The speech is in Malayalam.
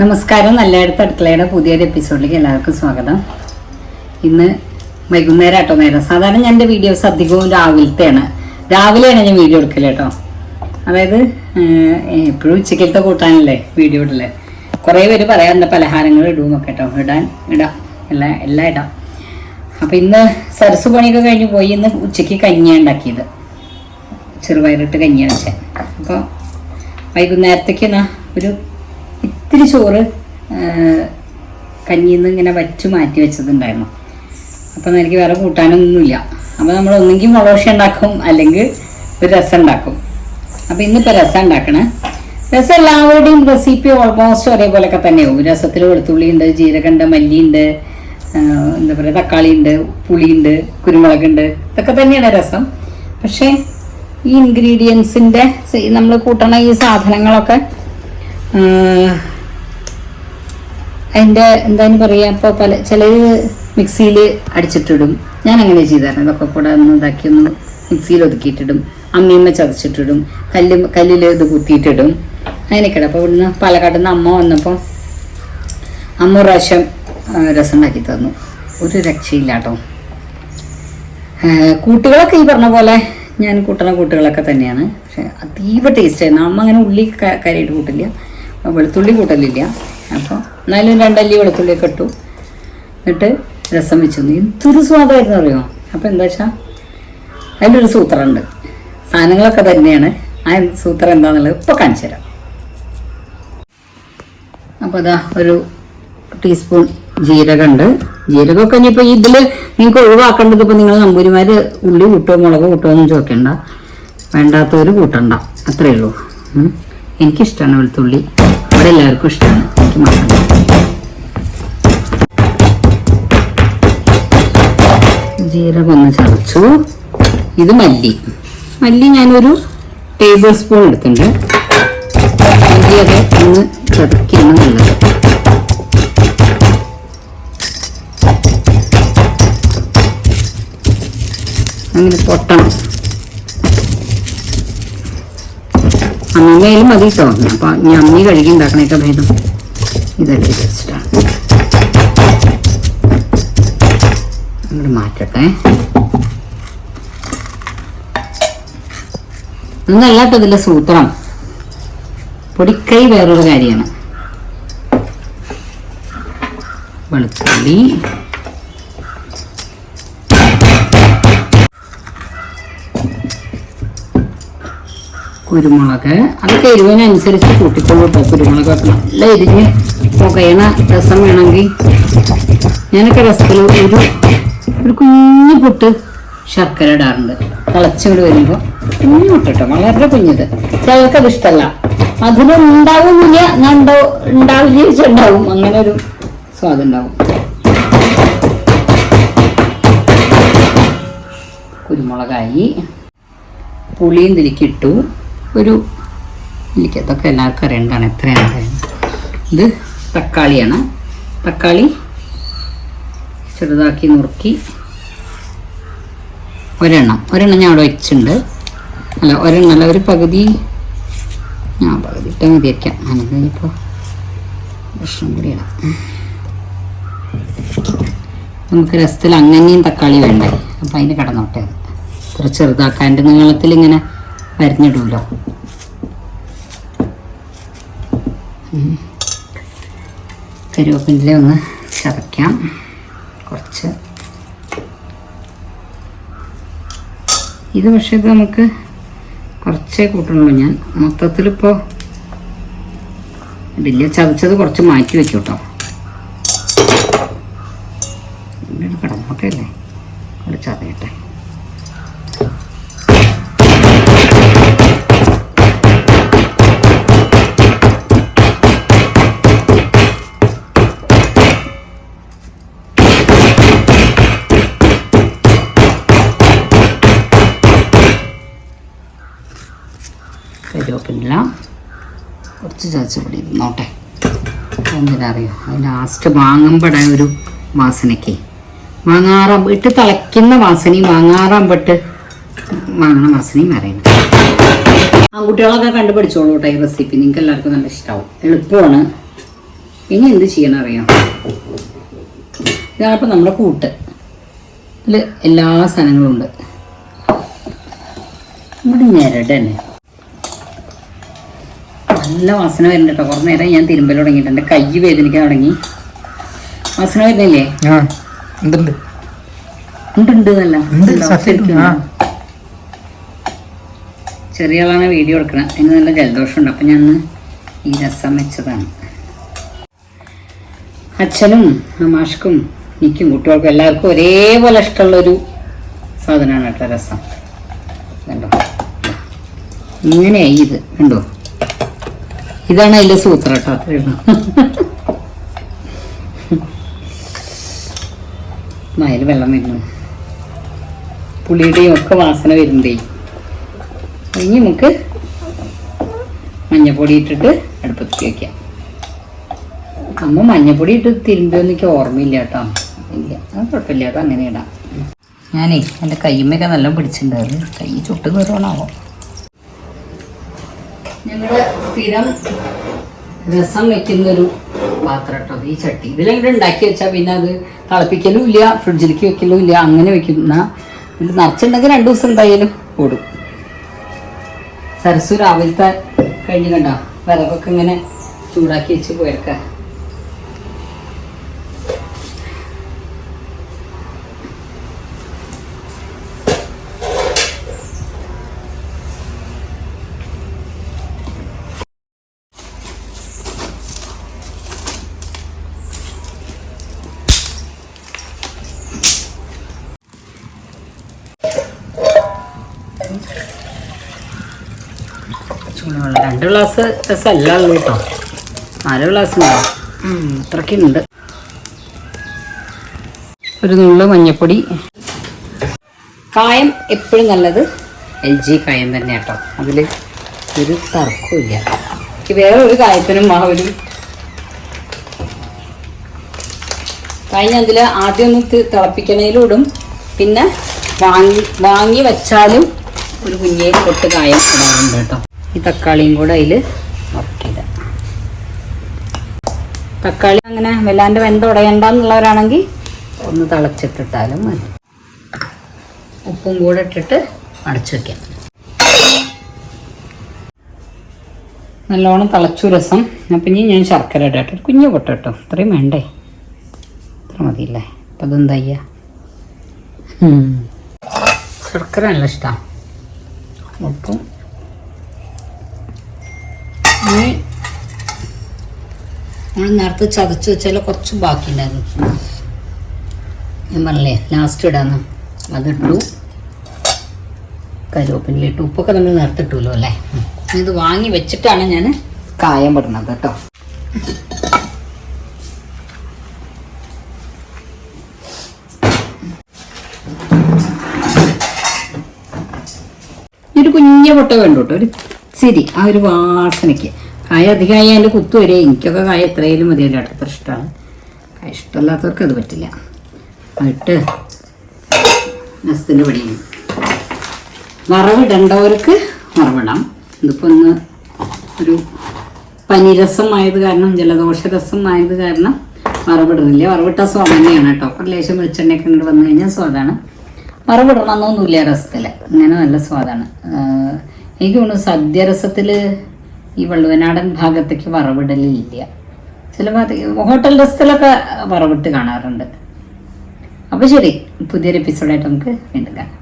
നമസ്കാരം. നല്ല നല്ലയിടത്ത് അടുക്കളയുടെ പുതിയൊരു എപ്പിസോഡിലേക്ക് എല്ലാവർക്കും സ്വാഗതം. ഇന്ന് വൈകുന്നേരം ആട്ടോ നേരം. സാധാരണ ഞാൻ എന്റെ വീഡിയോസ് അധികവും രാവിലത്തെയാണ്. രാവിലെയാണ് ഞാൻ വീഡിയോ എടുക്കൽ കേട്ടോ. അതായത് എപ്പോഴും ഉച്ചക്കലത്തെ കൂട്ടാനല്ലേ വീഡിയോ ഇടല്ലേ കുറേ പേര് പറയാറുണ്ട് പലഹാരങ്ങൾ ഇടുമെന്നൊക്കെ കേട്ടോ. ഇടാൻ ഇടാം. എല്ലാ എല്ലാം ഇടാം. അപ്പം ഇന്ന് സരസ് പണിയൊക്കെ കഴിഞ്ഞ് പോയി. ഇന്ന് ഉച്ചയ്ക്ക് കഞ്ഞിയാണ് ഉണ്ടാക്കിയത്. ചെറുപയറിട്ട് കഞ്ഞിയാണ് വെച്ചാൽ അപ്പോൾ വൈകുന്നേരത്തേക്ക് ഒരു ഇത്തിരി ചോറ് കഞ്ഞിയിൽ നിന്ന് ഇങ്ങനെ വറ്റു മാറ്റി വെച്ചതുണ്ടായിരുന്നു. അപ്പം എനിക്ക് വേറെ കൂട്ടാനൊന്നുമില്ല. അപ്പോൾ നമ്മൾ ഒന്നെങ്കിൽ മുളക് ഉണ്ടാക്കും അല്ലെങ്കിൽ ഒരു രസം ഉണ്ടാക്കും. അപ്പോൾ ഇന്നിപ്പോൾ രസം ഉണ്ടാക്കണേ. രസം എല്ലാവരുടെയും റെസിപ്പി ഓൾമോസ്റ്റ് ഒരേപോലെയൊക്കെ തന്നെയാവും. രസത്തിൽ വെളുത്തുള്ളി ഉണ്ട് ജീരകമുണ്ട് മല്ലിയുണ്ട് എന്താ പറയുക തക്കാളി ഉണ്ട് പുളിയുണ്ട് കുരുമുളകുണ്ട്. ഇതൊക്കെ തന്നെയാണ് രസം. പക്ഷേ ഈ ഇൻഗ്രീഡിയൻസിന്റെ നമ്മൾ കൂട്ടണ ഈ സാധനങ്ങളൊക്കെ അതിന്റെ എന്താണ് പറയുക ഇപ്പോൾ പല ചിലർ മിക്സിയിൽ അടിച്ചിട്ടിടും. ഞാൻ അങ്ങനെ ചെയ്തായിരുന്നു. ഇതൊക്കെ കൂടെ ഒന്ന് ഇതാക്കി ഒന്ന് മിക്സിയിൽ ഒതുക്കിയിട്ടിടും. അമ്മിയമ്മ ചതച്ചിട്ടിടും. കല്ല് കല്ലിൽ ഇത് കുത്തിയിട്ടിടും. അങ്ങനെയൊക്കെയാണ് അപ്പോൾ ഇവിടുന്ന് പാലക്കാട്ടിൽ നിന്ന് അമ്മ വന്നപ്പോൾ അമ്മ പ്രാവശ്യം രസം ഉണ്ടാക്കി തന്നു. ഒരു രക്ഷയില്ല കേട്ടോ കൂട്ടുകളൊക്കെ ഈ പറഞ്ഞ പോലെ ഞാൻ കൂട്ടുന്ന കൂട്ടുകളൊക്കെ തന്നെയാണ്. പക്ഷെ അതീവ ടേസ്റ്റ് ആയിരുന്നു. അമ്മ അങ്ങനെ ഉള്ളി കരയിട്ട് കൂട്ടില്ല. വെളുത്തുള്ളി കൂട്ടലില്ല. അപ്പോൾ എന്നാലും രണ്ടല്ലി വെളുത്തുള്ളിയൊക്കെ ഇട്ടു. എന്നിട്ട് രസം വെച്ചു. എന്തൊരു സ്വാദമായിരുന്നു അറിയോ? അപ്പോൾ എന്താ വെച്ചാൽ അതിലൊരു സൂത്രമുണ്ട്. സാധനങ്ങളൊക്കെ തന്നെയാണ്. ആ സൂത്രം എന്താണെന്നുള്ളത് ഇപ്പോൾ കാണിച്ചു തരാം. അപ്പോൾ അതാ ഒരു ടീസ്പൂൺ ജീരകമുണ്ട്. ജീരകമൊക്കെ ഇനിയിപ്പോൾ ഇതിൽ നിങ്ങൾക്ക് ഒഴിവാക്കേണ്ടത് ഇപ്പോൾ നിങ്ങൾ നമ്പൂരിമാർ ഉള്ളി കൂട്ടോ മുളക് കൂട്ടോ ഒന്നും ചോദിക്കണ്ട. വേണ്ടാത്തവർ കൂട്ടണ്ട. അത്രയേ ഉള്ളൂ. എനിക്കിഷ്ടമാണ് വെളുത്തുള്ളി. എല്ലാവർക്കും ഇഷ്ടമാണ്. എനിക്ക് മാത്രം ജീരകം ഒന്ന് ചതച്ചു. ഇത് മല്ലി. മല്ലി ഞാനൊരു ടേബിൾ സ്പൂൺ എടുത്തിട്ടുണ്ട്. മല്ലിയൊക്കെ ഒന്ന് ചതക്കുകയാണ് നല്ലത്. അങ്ങനെ പൊട്ടണം. മതി കേട്ടോ അപ്പൊ ഞാൻ അമ്മി കഴുകി ഉണ്ടാക്കണേക്കാ ഭേദം. ഇതല്ലേ വെച്ചിട്ടാണ് അങ്ങോട്ട് മാറ്റട്ടെ. ഇതൊന്നല്ല കേട്ടോ ഇതിലെ സൂത്രം. പൊടിക്കൈ വേറൊരു കാര്യമാണ്. വെളുത്തുള്ളി. കുരുമുളക്. അതൊക്കെ എരിവിനനുസരിച്ച് കൂട്ടിക്കൊള്ളൂ കേട്ടോ കുരുമുളക്. നല്ല എരിഞ്ഞ് പുകയണ രസം വേണമെങ്കിൽ ഞാനൊക്കെ രസത്തിൽ ഒരു ഒരു കുഞ്ഞു പൊട്ട് ശർക്കര ഇടാറുണ്ട്. തിളച്ചുകൊണ്ട് വരുമ്പോൾ കുഞ്ഞു പൊട്ട് കേട്ടോ വളരെ കുഞ്ഞത്. ചിലർക്ക് അത് ഇഷ്ടമല്ല മധുരം ഉണ്ടാവുന്നില്ല ഞാൻ ഉണ്ടോ ഉണ്ടാവില്ല ഉണ്ടാവും അങ്ങനെ ഒരു സ്വാദം ഉണ്ടാവും. കുരുമുളകായി പുളിയും ഇതിലേക്കിട്ടു ഒരു എനിക്ക് അതൊക്കെ എല്ലാവർക്കും അറിയേണ്ടതാണ് എത്രയാണ് അറിയുന്നത് ഇത് തക്കാളിയാണ്. തക്കാളി ചെറുതാക്കി നുറുക്കി ഒരെണ്ണം. ഒരെണ്ണം ഞാൻ അവിടെ വെച്ചിട്ടുണ്ട്. അല്ല ഒരെണ്ണം അല്ല ഒരു പകുതി. ഞാൻ പകുതി ഇട്ടാൽ മതിയാക്കാം അങ്ങനെ ഇപ്പോൾ ഭക്ഷണം കൂടിയാണ് നമുക്ക് രസത്തിൽ അങ്ങനെയും തക്കാളി വേണ്ടേ? അപ്പം അതിന് കടന്നോട്ടെ. അത് ഇത്ര ചെറുതാക്കാന്റെ നീളത്തിൽ ഇങ്ങനെ വരഞ്ഞിടുമല്ലോ കരുവേപ്പിന്റെ ഒന്ന് ചതയ്ക്കാം. കുറച്ച്. ഇത് പക്ഷേ ഇത് നമുക്ക് കുറച്ചേ കൂട്ടുള്ളൂ ഞാൻ. മൊത്തത്തിലിപ്പോൾ വലിയ ചതച്ചത് കുറച്ച് മാറ്റി വെക്കും കേട്ടോ. ഇവിടെ കരിവേപ്പില കുറച്ച് ചതച്ചുപൊടി നോട്ടെ എന്തിനാ അറിയോ അത് ലാസ്റ്റ് വാങ്ങുമ്പോഴേ ഒരു വാസനയ്ക്ക്. വാങ്ങാറാകുമ്പോൾ ഇട്ട് തിളയ്ക്കുന്ന വാസനയും വാങ്ങാറാകുമ്പോട്ട് വാങ്ങണ വാസനയും അറിയണം. ആൺകുട്ടികളൊക്കെ കണ്ടുപിടിച്ചോളൂ കേട്ടോ ഈ റെസിപ്പി നിങ്ങൾക്ക് എല്ലാവർക്കും നല്ല ഇഷ്ടമാവും എളുപ്പമാണ്. ഇനി എന്ത് ചെയ്യണം അറിയാം? ഇതാണിപ്പോൾ നമ്മുടെ കൂട്ട്. ഇതിൽ എല്ലാ സാധനങ്ങളും ഉണ്ട്. ഇവിടെ ഞെരട് തന്നെ നല്ല വാസന വരുന്നുണ്ട് കേട്ടോ. കുറച്ച് നേരം ഞാൻ തിരുമ്പൽ തുടങ്ങിയിട്ടുണ്ട്. കൈ വേദനിക്കാൻ തുടങ്ങി. വാസന വരുന്നില്ലേ? ചെറിയ ആളാണ് വീഡിയോ എടുക്കണം അതിന് നല്ല ജലദോഷമുണ്ട്. അപ്പം ഞാൻ ഈ രസം വെച്ചതാണ്. അച്ഛനും മാഷ്ക്കും എനിക്കും കുട്ടികൾക്കും എല്ലാവർക്കും ഒരേപോലെ ഇഷ്ടമുള്ളൊരു സാധനമാണ് കേട്ടോ രസം. കണ്ടോ? ഇങ്ങനെയായി ഇത്. കണ്ടോ? ഇതാണ് അതിന്റെ സൂത്രം കേട്ടോ അത്രയേ വെള്ളം വരുന്നു. പുളിയുടെയും ഒക്കെ വാസന വരുന്നുണ്ടേ ഇനി നമുക്ക് മഞ്ഞപ്പൊടി ഇട്ടിട്ട് അടുപ്പത്ത് വെക്കാം. അമ്മ മഞ്ഞപ്പൊടി ഇട്ട് തിരുമ്പിയൊന്നും എനിക്ക് ഓർമ്മയില്ല കേട്ടോ. ഇല്ല അത് കുഴപ്പമില്ല അത് അങ്ങനെ ഇടാം. ഞാനേ എന്റെ കയ്യുമ്മയൊക്കെ നല്ല പിടിച്ചിട്ടുണ്ട് കൈ ചുട്ട് കയറണാവോ ഞങ്ങളുടെ സ്ഥിരം രസം വെക്കുന്നൊരു പാത്രം കേട്ടോ ഈ ചട്ടി. ഇതിലെങ്കിലും ഉണ്ടാക്കി വെച്ചാൽ പിന്നെ അത് തിളപ്പിക്കലും ഇല്ല ഫ്രിഡ്ജിലേക്ക് വെക്കലും ഇല്ല അങ്ങനെ വെക്കുന്ന ഇത് നിറച്ചിട്ടുണ്ടെങ്കിൽ രണ്ടു ദിവസം എന്തായാലും ഓടും. സരസു രാവിലത്തെ കഴിഞ്ഞ് കണ്ടോ? വിറകൊക്കെ ഇങ്ങനെ ചൂടാക്കി വെച്ച് പോയേക്ക ചൂടുവെള്ളം രണ്ട് ഗ്ലാസ് രസമല്ല ഉള്ളൂ കേട്ടോ. നാല് ഗ്ലാസ് ഇത്രയ്ക്കുണ്ട് ഒരു നുള്ളു മഞ്ഞപ്പൊടി. കായം എപ്പോഴും നല്ലത് എൽ ജി കായം തന്നെ കേട്ടോ. അതിൽ ഒരു തർക്കമില്ല വേറെ ഒരു കായത്തിനും ആ ഒരു കായം അതിൽ ആദ്യം ഒന്ന് തി- തിളപ്പിക്കണേലും ഇടും പിന്നെ വാങ്ങി വാങ്ങി വെച്ചാലും ഒരു കുഞ്ഞേ പൊട്ട് കായം ഇടാറുണ്ട് കേട്ടോ. ഈ തക്കാളിയും കൂടെ അതിൽ വറക്കില്ല തക്കാളി അങ്ങനെ വല്ലാണ്ട് വെന്ത് ഉടയണ്ടെന്നുള്ളവരാണെങ്കിൽ ഒന്ന് തിളച്ചിട്ടിട്ടാലും മതി. ഉപ്പും കൂടെ ഇട്ടിട്ട് അടച്ചു വെക്കാം. നല്ലോണം തിളച്ചു രസം. അപ്പം ഇനി ഞാൻ ശർക്കര ഇടട്ടെ. ഒരു കുഞ്ഞു പൊട്ട കേട്ടോ ഇത്രയും വേണ്ടേ? ഇത്ര മതിയല്ലേ? അപ്പം അതെന്താ ചെയ്യുക ശർക്കര നല്ല ഇഷ്ടമാണ് ഉപ്പും ഇനി നമ്മൾ നേരത്തെ ചതച്ച് വെച്ചാൽ കുറച്ച് ബാക്കിയുണ്ടായിരുന്നു. ഞാൻ പറഞ്ഞില്ലേ ലാസ്റ്റ് ഇടാന്ന്. അതിട്ടു. കരുവേപ്പില ഇട്ടു ഉപ്പൊക്കെ നമ്മൾ നേരത്തെ ഇട്ടുമല്ലോ അല്ലേ? ഇത് വാങ്ങി വെച്ചിട്ടാണ് ഞാൻ കായം പെടുന്നത് കേട്ടോ. ഒരു കുഞ്ഞ പൊട്ട വേണ്ട കേട്ടോ. ഒരു ശരി ആ ഒരു വാസനയ്ക്ക്. കായ അധികമായി അതിന്റെ കുത്തു വരെ. എനിക്കൊക്കെ കായ എത്രയായാലും കേട്ടോ അത്ര ഇഷ്ടമാണ്. കായ ഇഷ്ടമല്ലാത്തവർക്ക് അത് പറ്റില്ല. അതിട്ട് നസ്തിന്റെ പടിയും വറവിടേണ്ടവർക്ക് വറവിടാം. ഇതിപ്പോൾ ഒന്ന് ഒരു പനിരസം ആയത് കാരണം ജലദോഷ രസം ആയത് കാരണം വറവിടുന്നില്ല. വറവിട്ട സ്വാദ് തന്നെയാണ് കേട്ടോ. ഒരു ലേശം വെളിച്ചെണ്ണയൊക്കെ ഇങ്ങോട്ട് വന്നു കഴിഞ്ഞാൽ സ്വാദാണ്. വറവിടണമെന്നൊന്നുമില്ല രസത്തിൽ അങ്ങനെ നല്ല സ്വാദാണ്. എനിക്ക് തോന്നുന്നു സദ്യരസത്തിൽ ഈ വള്ളുവനാടൻ ഭാഗത്തേക്ക് വറവിടലില്ല. ചില ഹോട്ടൽ ഡ്രസ്സിലൊക്കെ വറവിട്ട് കാണാറുണ്ട്. അപ്പോൾ ശരി പുതിയൊരു എപ്പിസോഡായിട്ട് നമുക്ക് വീണ്ടും കാണാം.